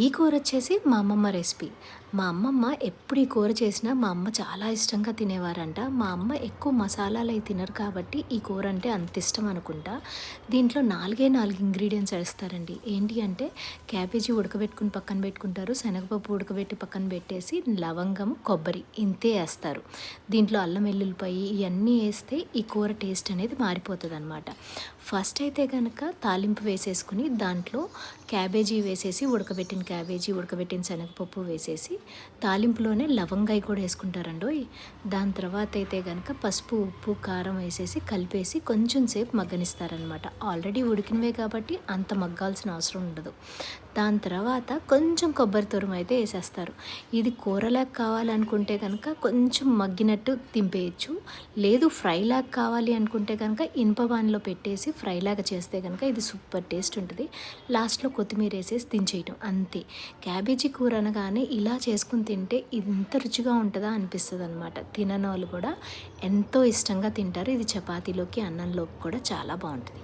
ఈ కూర వచ్చేసి మా అమ్మమ్మ రెసిపీ. మా అమ్మమ్మ ఎప్పుడు ఈ కూర చేసినా మా అమ్మ చాలా ఇష్టంగా తినేవారంట. మా అమ్మ ఎక్కువ మసాలాలు అవి తినరు కాబట్టి ఈ కూర అంటే అంత ఇష్టం అనుకుంటా. దీంట్లో నాలుగే నాలుగు ఇంగ్రీడియంట్స్ వేస్తారండి. ఏంటి అంటే క్యాబేజీ ఉడకబెట్టుకుని పక్కన పెట్టుకుంటారు శనగపప్పు ఉడకబెట్టి పక్కన పెట్టేసి లవంగం కొబ్బరి ఇంతే వేస్తారు. దీంట్లో అల్లం వెల్లుల్లిపాయి ఇవన్నీ వేస్తే ఈ కూర టేస్ట్ అనేది మారిపోతుంది అనమాట ఫస్ట్ అయితే కనుక తాలింపు వేసేసుకుని దాంట్లో క్యాబేజీ వేసేసి ఉడకబెట్టిన క్యాబేజీ ఉడకబెట్టిన శనగపప్పు వేసేసి తాలింపులోనే లవంగాయ కూడా వేసుకుంటారండి దాని తర్వాత అయితే కనుక పసుపు ఉప్పు కారం వేసేసి కలిపేసి కొంచెం సేపు మగ్గనిస్తారనమాట ఆల్రెడీ ఉడికినవే కాబట్టి అంత మగ్గాల్సిన అవసరం ఉండదు. దాని తర్వాత కొంచెం కొబ్బరి తురుము అయితే వేసేస్తారు. ఇది కూరలాగా కావాలనుకుంటే కనుక కొంచెం మగ్గినట్టు తింపేయచ్చు. లేదు ఫ్రైలాగా కావాలి అనుకుంటే కనుక ఇనుపబాన్లో పెట్టేసి ఫ్రైలాగా చేస్తే కనుక ఇది సూపర్ టేస్ట్ ఉంటుంది. లాస్ట్లో కొత్తిమీర వేసేసి దించేయటం అంతే. క్యాబేజీ కూర అనగానే ఇలా చేసుకుని తింటే ఇంత రుచిగా ఉంటుందా అనిపిస్తుంది అనమాట తినని వాళ్ళు కూడా ఎంతో ఇష్టంగా తింటారు. ఇది చపాతీలోకి అన్నంలోకి కూడా చాలా బాగుంటుంది.